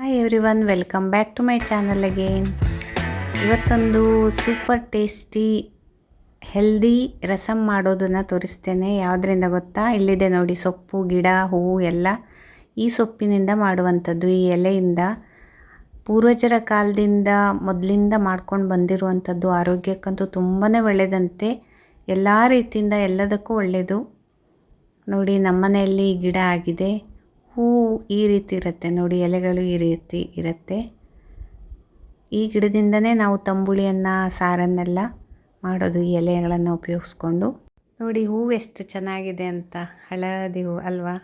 Hi everyone welcome back to my channel again ಇವತ್ತೊಂದು super tasty healthy rasam ಮಾಡೋದನ್ನು ತೋರಿಸ್ತೇನೆ. ಯಾವುದರಿಂದ ಗೊತ್ತಾ? ಇಲ್ಲಿದೆ ನೋಡಿ, ಸೊಪ್ಪು, ಗಿಡ, ಹೂವು ಎಲ್ಲ ಈ ಸೊಪ್ಪಿನಿಂದ ಮಾಡುವಂಥದ್ದು, ಈ ಎಲೆಯಿಂದ. ಪೂರ್ವಜರ ಕಾಲದಿಂದ ಮೊದಲಿಂದ ಮಾಡ್ಕೊಂಡು ಬಂದಿರುವಂಥದ್ದು ಆರೋಗ್ಯಕ್ಕಂತೂ ತುಂಬಾ ಒಳ್ಳೆಯದಂತೆ ಎಲ್ಲ ರೀತಿಯಿಂದ ಎಲ್ಲದಕ್ಕೂ ಒಳ್ಳೆಯದು ನೋಡಿ, ನಮ್ಮನೆಯಲ್ಲಿ ಗಿಡ ಆಗಿದೆ. ಹೂವು ಈ ರೀತಿ ಇರುತ್ತೆ. ನೋಡಿ, ಎಲೆಗಳು ಈ ರೀತಿ ಇರುತ್ತೆ. ಈ ಗಿಡದಿಂದನೇ ನಾವು ತಂಬುಳಿಯನ್ನು, ಸಾರನ್ನೆಲ್ಲ ಮಾಡೋದು, ಈ ಎಲೆಗಳನ್ನು ಉಪಯೋಗಿಸ್ಕೊಂಡು. ನೋಡಿ ಹೂವು ಎಷ್ಟು ಚೆನ್ನಾಗಿದೆ ಅಂತ. ಹಳದಿ ಹೂ ಅಲ್ವಾ?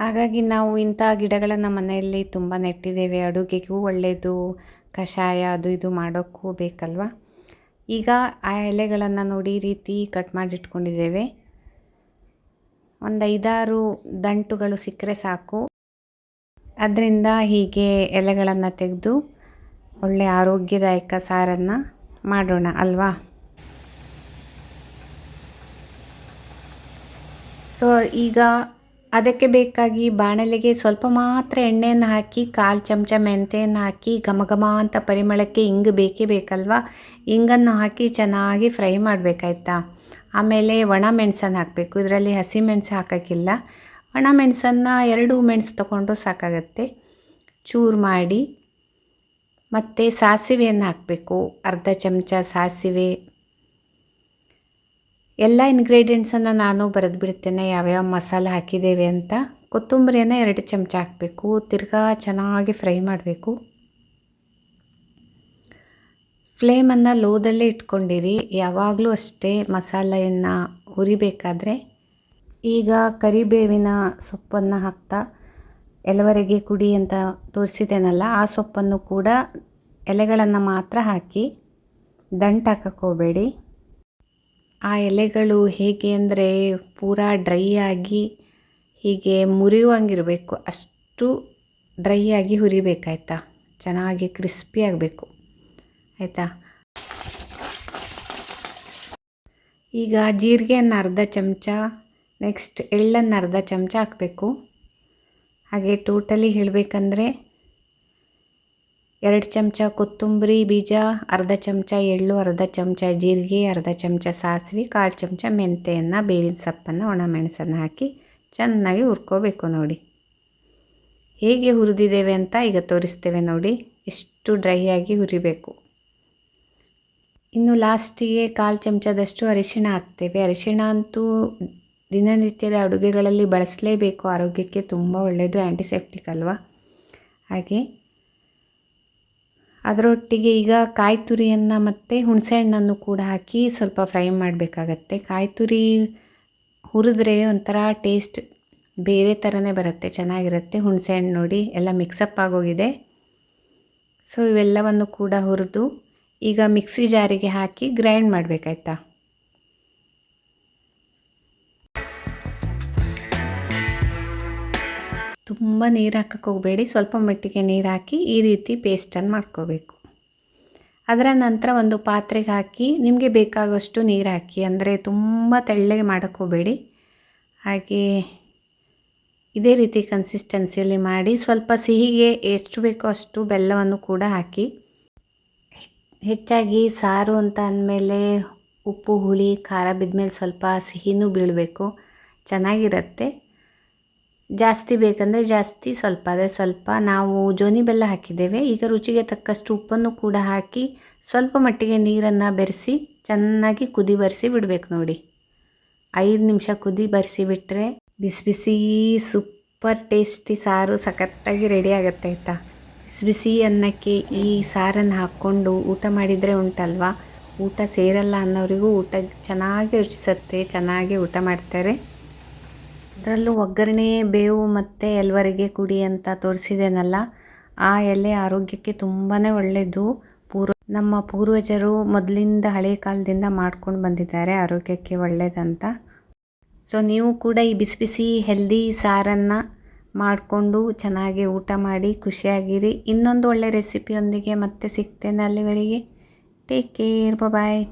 ಹಾಗಾಗಿ ನಾವು ಇಂಥ ಗಿಡಗಳನ್ನು ಮನೆಯಲ್ಲಿ ತುಂಬ ನೆಟ್ಟಿದ್ದೇವೆ. ಅಡುಗೆಗೂ ಒಳ್ಳೆಯದು ಕಷಾಯ ಅದು ಇದು ಮಾಡೋಕ್ಕೂ ಬೇಕಲ್ವ? ಈಗ ಆ ಎಲೆಗಳನ್ನು ನೋಡಿ ರೀತಿ ಕಟ್ ಮಾಡಿಟ್ಕೊಂಡಿದ್ದೇವೆ. ಒಂದು ಐದಾರು ದಂಟುಗಳು ಸಿಕ್ಕರೆ ಸಾಕು. ಅದರಿಂದ ಹೀಗೆ ಎಲೆಗಳನ್ನು ತೆಗೆದು ಒಳ್ಳೆ ಆರೋಗ್ಯದಾಯಕ ಸಾರನ್ನು ಮಾಡೋಣ ಅಲ್ವಾ? ಸೊ ಈಗ ಅದಕ್ಕೆ ಬೇಕಾಗಿ ಬಾಣಲೆಗೆ ಸ್ವಲ್ಪ ಮಾತ್ರ ಎಣ್ಣೆಯನ್ನು ಹಾಕಿ, ಕಾಲು ಚಮಚ ಮೆಂತೆಯನ್ನು ಹಾಕಿ ಘಮ ಘಮ ಅಂತ ಪರಿಮಳಕ್ಕೆ ಹಿಂಗೆ ಬೇಕೇ ಬೇಕಲ್ವಾ? ಹಿಂಗನ್ನು ಹಾಕಿ ಚೆನ್ನಾಗಿ ಫ್ರೈ ಮಾಡಬೇಕಾಯ್ತಾ? ಆಮೇಲೆ ಒಣ ಮೆಣಸನ್ನು ಹಾಕಬೇಕು. ಇದರಲ್ಲಿ ಹಸಿ ಮೆಣಸು ಹಾಕೋಕ್ಕಿಲ್ಲ. ಒಣ ಮೆಣಸನ್ನು ಎರಡು ಮೆಣಸು ತಗೊಂಡು ಸಾಕಾಗತ್ತೆ. ಚೂರು ಮಾಡಿ ಮತ್ತು ಸಾಸಿವೆಯನ್ನು ಹಾಕಬೇಕು. ಅರ್ಧ ಚಮಚ ಸಾಸಿವೆ. ಎಲ್ಲ ಇನ್ಗ್ರೀಡಿಯೆಂಟ್ಸನ್ನು ನಾನು ಬರೆದು ಬಿಡ್ತೇನೆ ಯಾವ್ಯಾವ ಮಸಾಲೆ ಹಾಕಿದ್ದೇವೆ ಅಂತ. ಕೊತ್ತಂಬರಿಯನ್ನು ಎರಡು ಚಮಚ ಹಾಕಬೇಕು. ತಿರ್ಗಾ ಚೆನ್ನಾಗಿ ಫ್ರೈ ಮಾಡಬೇಕು. ಫ್ಲೇಮನ್ನು ಲೋದಲ್ಲೇ ಇಟ್ಕೊಂಡಿರಿ, ಯಾವಾಗಲೂ ಅಷ್ಟೇ ಮಸಾಲೆಯನ್ನು ಹುರಿಬೇಕಾದ್ರೆ ಈಗ ಕರಿಬೇವಿನ ಸೊಪ್ಪನ್ನು ಹಾಕ್ತಾ ಎಲವರೆಗೆ ಕುಡಿ ಅಂತ ತೋರಿಸಿದ್ದೇನಲ್ಲ, ಆ ಸೊಪ್ಪನ್ನು ಕೂಡ ಎಲೆಗಳನ್ನು ಮಾತ್ರ ಹಾಕಿ ದಂಟು ಹಾಕೋಬೇಡಿ ಆ ಎಲೆಗಳು ಹೇಗೆ ಅಂದರೆ ಪೂರ ಡ್ರೈ ಆಗಿ ಹೀಗೆ ಮುರಿಯುವಂಗಿರಬೇಕು, ಅಷ್ಟು ಡ್ರೈ ಆಗಿ ಹುರಿಬೇಕಾಯ್ತಾ, ಚೆನ್ನಾಗಿ ಕ್ರಿಸ್ಪಿ ಆಗಬೇಕು. ಆಯಿತಾ? ಈಗ ಜೀರಿಗೆಯನ್ನು ಅರ್ಧ ಚಮಚ ನೆಕ್ಸ್ಟ್ ಎಳ್ಳನ್ನು ಅರ್ಧ ಚಮಚ ಹಾಕಬೇಕು. ಹಾಗೆ ಟೋಟಲಿ ಹೇಳಬೇಕಂದ್ರೆ ಎರಡು ಚಮಚ ಕೊತ್ತಂಬರಿ ಬೀಜ, ಅರ್ಧ ಚಮಚ ಎಳ್ಳು, ಅರ್ಧ ಚಮಚ ಜೀರಿಗೆ, ಅರ್ಧ ಚಮಚ ಸಾಸಿವೆ, ಕಾಲು ಚಮಚ ಮೆಂತೆಯನ್ನು, ಬೇವಿನ ಸೊಪ್ಪನ್ನು ಒಣಮೆಣಸನ್ನು ಹಾಕಿ ಚೆನ್ನಾಗಿ ಹುರ್ಕೋಬೇಕು ನೋಡಿ. ಹೇಗೆ ಹುರಿದಿದ್ದೇವೆ ಅಂತ ಈಗ ತೋರಿಸ್ತೇವೆ ನೋಡಿ. ಎಷ್ಟು ಡ್ರೈ ಆಗಿ ಹುರಿಬೇಕು. ಇನ್ನು ಲಾಸ್ಟಿಗೆ ಕಾಲು ಚಮಚದಷ್ಟು ಅರಿಶಿಣ ಹಾಕ್ತೇವೆ. ಅರಿಶಿಣ ಅಂತೂ ದಿನನಿತ್ಯದ ಅಡುಗೆಗಳಲ್ಲಿ ಬಳಸಲೇಬೇಕು. ಆರೋಗ್ಯಕ್ಕೆ ತುಂಬ ಒಳ್ಳೆಯದು ಆ್ಯಂಟಿಸೆಪ್ಟಿಕ್ ಅಲ್ವಾ? ಹಾಗೆ. ಅದರೊಟ್ಟಿಗೆ ಈಗ ಕಾಯಿ ತುರಿಯನ್ನು ಮತ್ತು ಹುಣಸೆಹಣ್ಣನ್ನು ಕೂಡ ಹಾಕಿ ಸ್ವಲ್ಪ ಫ್ರೈ ಮಾಡಬೇಕಾಗತ್ತೆ. ಕಾಯಿ ತುರಿ ಹುರಿದ್ರೆ ಒಂಥರ ಟೇಸ್ಟ್ ಬೇರೆ ಥರನೇ ಬರುತ್ತೆ, ಚೆನ್ನಾಗಿರುತ್ತೆ. ಹುಣಸೆಹಣ್ಣು ನೋಡಿ ಎಲ್ಲ ಮಿಕ್ಸಪ್ ಆಗೋಗಿದೆ. ಸೊ ಇವೆಲ್ಲವನ್ನು ಕೂಡ ಹುರಿದು ಈಗ ಮಿಕ್ಸಿ ಜಾರಿಗೆ ಹಾಕಿ ಗ್ರೈಂಡ್ ಮಾಡಬೇಕಾಯ್ತಾ? ತುಂಬ ನೀರು ಹಾಕಕ್ಕೆ ಹೋಗಬೇಡಿ, ಸ್ವಲ್ಪ ಮಟ್ಟಿಗೆ ನೀರು ಹಾಕಿ ಈ ರೀತಿ ಪೇಸ್ಟನ್ನು ಮಾಡ್ಕೋಬೇಕು. ಅದರ ನಂತರ ಒಂದು ಪಾತ್ರೆಗೆ ಹಾಕಿ, ನಿಮಗೆ ಬೇಕಾಗೋಷ್ಟು ನೀರು ಹಾಕಿ, ಅಂದರೆ ತುಂಬ ತೆಳ್ಳಗೆ ಮಾಡೋಕ್ಕೆ ಹೋಗಬೇಡಿ. ಹಾಗೆ ಇದೇ ರೀತಿ ಕನ್ಸಿಸ್ಟೆನ್ಸಿಯಲ್ಲಿ ಮಾಡಿ, ಸ್ವಲ್ಪ ಸಿಹಿಗೆ ಎಷ್ಟು ಬೇಕೋ ಅಷ್ಟು ಬೆಲ್ಲವನ್ನು ಕೂಡ ಹಾಕಿ. ಹೆಚ್ಚಾಗಿ ಸಾರು ಅಂತ ಅಂದಮೇಲೆ ಉಪ್ಪು, ಹುಳಿ, ಖಾರ ಬಿದ್ಮೇಲೆ ಸ್ವಲ್ಪ ಸಿಹಿನೂ ಬೀಳಬೇಕು. ಚೆನ್ನಾಗಿರುತ್ತೆ. ಜಾಸ್ತಿ ಬೇಕಂದರೆ ಜಾಸ್ತಿ ಸ್ವಲ್ಪ ಅದೇ ಸ್ವಲ್ಪ. ನಾವು ಜೋನಿ ಬೆಲ್ಲ ಹಾಕಿದ್ದೇವೆ. ಈಗ ರುಚಿಗೆ ತಕ್ಕಷ್ಟು ಉಪ್ಪನ್ನು ಕೂಡ ಹಾಕಿ ಸ್ವಲ್ಪ ಮಟ್ಟಿಗೆ ನೀರನ್ನು ಬೆರೆಸಿ ಚೆನ್ನಾಗಿ ಕುದಿ ಬರೆಸಿ ಬಿಡಬೇಕು ನೋಡಿ. ಐದು ನಿಮಿಷ ಕುದಿ ಬರೆಸಿ ಬಿಟ್ಟರೆ ಬಿಸಿ ಬಿಸಿ ಸೂಪರ್ ಟೇಸ್ಟಿ ಸಾರು ಸಖತ್ತಾಗಿ ರೆಡಿ ಆಗುತ್ತೆ ಆಯಿತಾ? ಬಿಸಿ ಅನ್ನಕ್ಕೆ ಈ ಸಾರನ್ನು ಹಾಕ್ಕೊಂಡು ಊಟ ಮಾಡಿದರೆ ಉಂಟಲ್ವಾ? ಊಟ ಸೇರಲ್ಲ ಅನ್ನೋರಿಗೂ ಊಟ ಚೆನ್ನಾಗಿ ರುಚಿಸುತ್ತೆ, ಚೆನ್ನಾಗಿ ಊಟ ಮಾಡ್ತಾರೆ. ಅದರಲ್ಲೂ ಒಗ್ಗರಣೆ, ಬೇವು ಮತ್ತು ಎಲ್ವರಿಗೆ ಕುಡಿ ಅಂತ ತೋರಿಸಿದ್ದೇನಲ್ಲ ಆ ಎಲೆ ಆರೋಗ್ಯಕ್ಕೆ ತುಂಬಾ ಒಳ್ಳೆಯದು ಪೂರ್ವ ನಮ್ಮ ಪೂರ್ವಜರು ಮೊದಲಿಂದ ಹಳೆ ಕಾಲದಿಂದ ಮಾಡ್ಕೊಂಡು ಬಂದಿದ್ದಾರೆ, ಆರೋಗ್ಯಕ್ಕೆ ಒಳ್ಳೆಯದಂತ ಸೊ ನೀವು ಕೂಡ ಈ ಬಿಸಿ ಬಿಸಿ ಹೆಲ್ದಿ ಸಾರನ್ನು ಮಾಡಿಕೊಂಡು ಚೆನ್ನಾಗಿ ಊಟ ಮಾಡಿ ಖುಷಿಯಾಗಿರಿ. ಇನ್ನೊಂದು ಒಳ್ಳೆ ರೆಸಿಪಿಯೊಂದಿಗೆ ಮತ್ತೆ ಸಿಗ್ತೇನೆ ಅಲ್ಲಿವರೆಗೆ. Take care bye